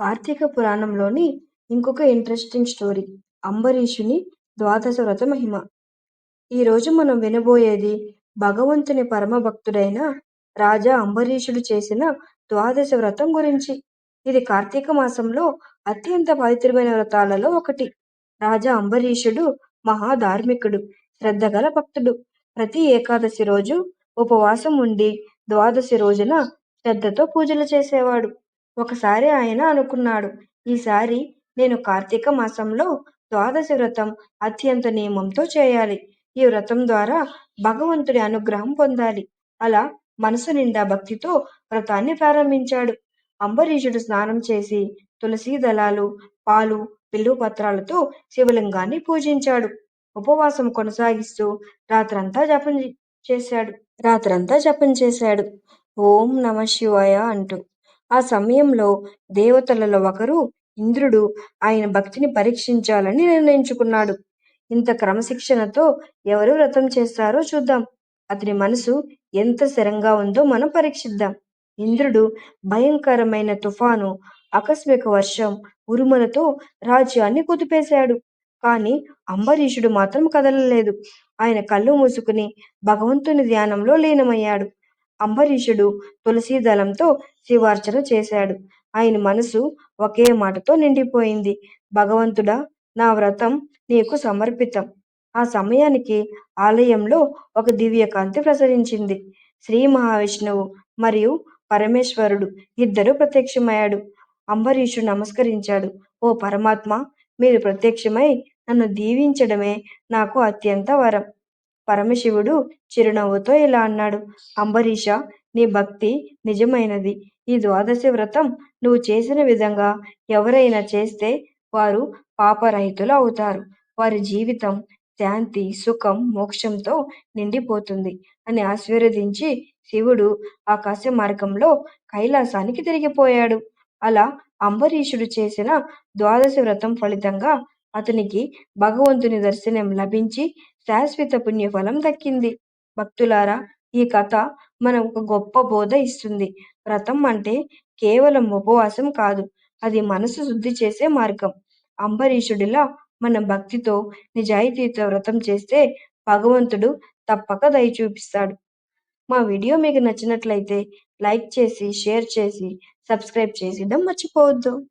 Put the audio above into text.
కార్తీక పురాణంలోని ఇంకొక interesting story అంబరీషుని ద్వాదశ వ్రత మహిమ. ఈరోజు మనం వినబోయేది భగవంతుని పరమ భక్తుడైన రాజా అంబరీషుడు చేసిన ద్వాదశ వ్రతం గురించి. ఇది కార్తీక మాసంలో అత్యంత పవిత్రమైన వ్రతాలలో ఒకటి. రాజా అంబరీషుడు మహాధార్మికుడు శ్రద్ధగల భక్తుడు. ప్రతి ఏకాదశి రోజు ఉపవాసం ఉండి ద్వాదశి రోజున శ్రద్ధతో పూజలు చేసేవాడు. ఒకసారి ఆయన అనుకున్నాడు ఈసారి నేను కార్తీక మాసంలో ద్వాదశి వ్రతం అత్యంత నియమంతో చేయాలి. ఈ వ్రతం ద్వారా భగవంతుడి అనుగ్రహం పొందాలి. అలా మనసు నిండా భక్తితో వ్రతాన్ని ప్రారంభించాడు. అంబరీషుడు స్నానం చేసి తులసీ దళాలు, పాలు, పిల్లు పత్రాలతో శివలింగాన్ని పూజించాడు. ఉపవాసం కొనసాగిస్తూ రాత్రంతా జపం చేశాడు. రాత్రంతా జపం చేశాడు. ఓం నమ శివాయ అంటూ. ఆ సమయంలో దేవతలలో ఒకరు ఇంద్రుడు ఆయన భక్తిని పరీక్షించాలని నిర్ణయించుకున్నాడు. ఇంత క్రమశిక్షణతో ఎవరు వ్రతం చేస్తారో చూద్దాం. అతని మనసు ఎంత స్థిరంగా ఉందో మనం పరీక్షిద్దాం. ఇంద్రుడు భయంకరమైన తుఫాను, ఆకస్మిక వర్షం, ఉరుములతో రాజ్యాన్ని కుదిపేశాడు. కానీ అంబరీషుడు మాత్రం కదలలేదు. ఆయన కళ్ళు మూసుకుని భగవంతుని ధ్యానంలో లీనమయ్యాడు. అంబరీషుడు తులసీ దళంతో శివార్చన చేశాడు. ఆయన మనసు ఒకే మాటతో నిండిపోయింది. భగవంతుడా! నా వ్రతం నీకు సమర్పితం. ఆ సమయానికి ఆలయంలో ఒక దివ్యకాంతి ప్రసరించింది. శ్రీ మహావిష్ణువు మరియు పరమేశ్వరుడు ఇద్దరు ప్రత్యక్షమయ్యాడు. అంబరీషుడు నమస్కరించాడు. ఓ పరమాత్మ మీరు ప్రత్యక్షమై నన్ను దీవించడమే నాకు అత్యంత వరం. పరమశివుడు చిరునవ్వుతో ఇలా అన్నాడు. అంబరీష నీ భక్తి నిజమైనది. ఈ ద్వాదశి వ్రతం నువ్వు చేసిన విధంగా ఎవరైనా చేస్తే వారు పాపరహితులు అవుతారు. వారి జీవితం శాంతి, సుఖం, మోక్షంతో నిండిపోతుంది అని ఆశీర్వదించి శివుడు ఆకాశ మార్గంలో కైలాసానికి తిరిగిపోయాడు. అలా అంబరీషుడు చేసిన ద్వాదశి వ్రతం ఫలితంగా అతనికి భగవంతుని దర్శనం లభించి శాశ్వత పుణ్యఫలం దక్కింది. భక్తులారా ఈ కథ మనకు ఒక గొప్ప బోధ ఇస్తుంది. వ్రతం అంటే కేవలం ఉపవాసం కాదు. అది మనసు శుద్ధి చేసే మార్గం. అంబరీషుడిలా మన భక్తితో, నిజాయితీతో వ్రతం చేస్తే భగవంతుడు తప్పక దయ చూపిస్తాడు. మా వీడియో మీకు నచ్చినట్లయితే లైక్ చేసి, షేర్ చేసి, సబ్స్క్రైబ్ చేయడం మర్చిపోవద్దు.